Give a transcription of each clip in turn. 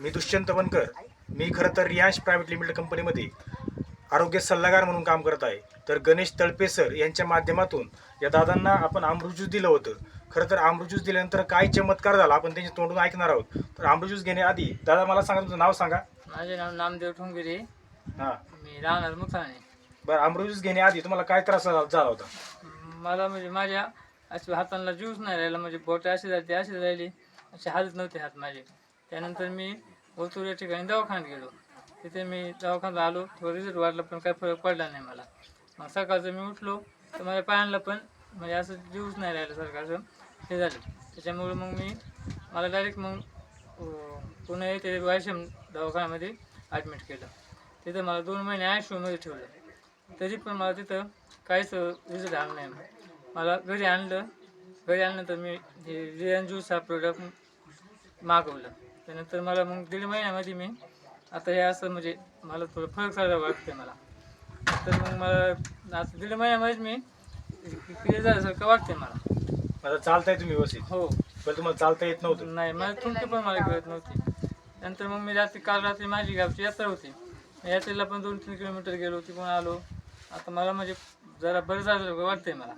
मी दुष्यंत बनकर मी खरं तर Riyansh private limited कंपनीमध्ये आरोग्य सल्लागार म्हणून काम करत आहे. तर गणेश तळपे सर यांच्या माध्यमातून या दादांना आपण आमृज्यूस दिलं होतं. खरं तर आमृज्यूस दिल्यानंतर काय चमत्कार झाला आपण त्यांच्या तोंडून ऐकणार आहोत. तर आमृज्यूस घेण्याआधी दादा मला सांगा तुमचं नाव सांगा. माझे नाव नामदेव ठोंगिरे. हां. मी राहणार मुखाने बरं आमृज्यूस घेण्याआधी तुम्हाला काय त्रास झाला झाला होता? मला म्हणजे माझ्या असे हातांना ज्यूस नाही राहिला म्हणजे बोट अशी जाते अशी राहिली. असे हालत नव्हते हात माझे. त्यानंतर मी ओतूर या ठिकाणी दवाखान्यात गेलो. तिथे मी दवाखान्यात आलो. थोडं रिझल्ट वाढला पण काही फरक पडला नाही मला. मग सकाळचं मी उठलो. तर माझ्या पायांना पण म्हणजे असं जीवच नाही राहिलं सरकारचं हे झालं. त्याच्यामुळे मग मी मला डायरेक्ट मग पुन्हा पुणे येथे वायशम दवाखान्यामध्ये ॲडमिट केलं. तिथं मला दोन महिने आय शूमध्ये ठेवलं. तरी पण मला तिथं काहीच रिझल्ट आला नाही. मला घरी आणलं. घरी आणलं तर मी हे रिअन ज्यूस हा प्रोडक्ट मागवलं. त्यानंतर मला मग दीड महिन्यामध्ये मी आता हे असं म्हणजे मला थोडं फरक झाला वाटते मला. तर मग मला आता दीड महिन्यामध्येच मी क्लिअर झाल्यासारखं वाटते मला. आता चालताय तुम्ही व्यवस्थित? हो. पण तुम्हाला चालता येत नव्हतं. नाही मला तुमची पण मला कळत नव्हती. नंतर मग मी रात्री काल रात्री माझी गावची यात्रा होती. यात्रेला पण दोन तीन किलोमीटर गेलो तिकडून आलो. आता मला म्हणजे जरा बरं झालं वाटतंय मला.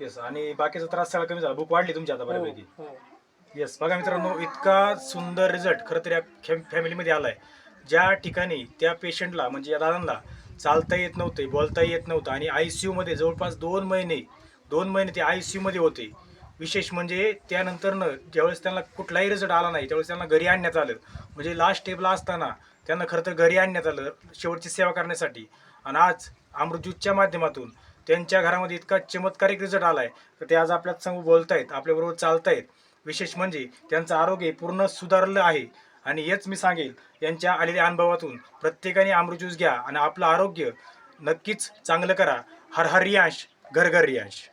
येस आणि बाकीचा त्रास सगळा कमी झाला. भूक वाढली तुमची आता हो बऱ्यापैकी. हो. येस बघा मित्रांनो इतका सुंदर रिझल्ट खरं तर या फॅम- फॅमिलीमध्ये आलाय. ज्या ठिकाणी त्या पेशंटला म्हणजे या दादांना चालता येत नव्हते बोलता येत नव्हतं आणि आय सी यूमध्ये जवळपास दोन महिने दोन महिने ते आय सी यूमध्ये होते. विशेष म्हणजे त्यानंतरनं ज्यावेळेस त्यांना कुठलाही रिझल्ट आला नाही त्यावेळेस त्यांना घरी आणण्यात आलं. म्हणजे लास्ट स्टेपला असताना त्यांना खरं तर घरी आणण्यात आलं शेवटची सेवा करण्यासाठी. आणि आज अमृतज्यूतच्या माध्यमातून त्यांच्या घरामध्ये इतका चमत्कारिक रिझल्ट आला आहे तर ते आज आपल्यासमोर बोलतायत आपल्याबरोबर चालतायत. विशेष म्हणजे त्यांचं आरोग्य पूर्ण सुधारलं आहे. आणि हेच मी सांगेल यांच्या आलेल्या अनुभवातून प्रत्येकाने आमृत ज्यूस घ्या आणि आपलं आरोग्य नक्कीच चांगलं करा. हर हर रियांश घर घर रियांश.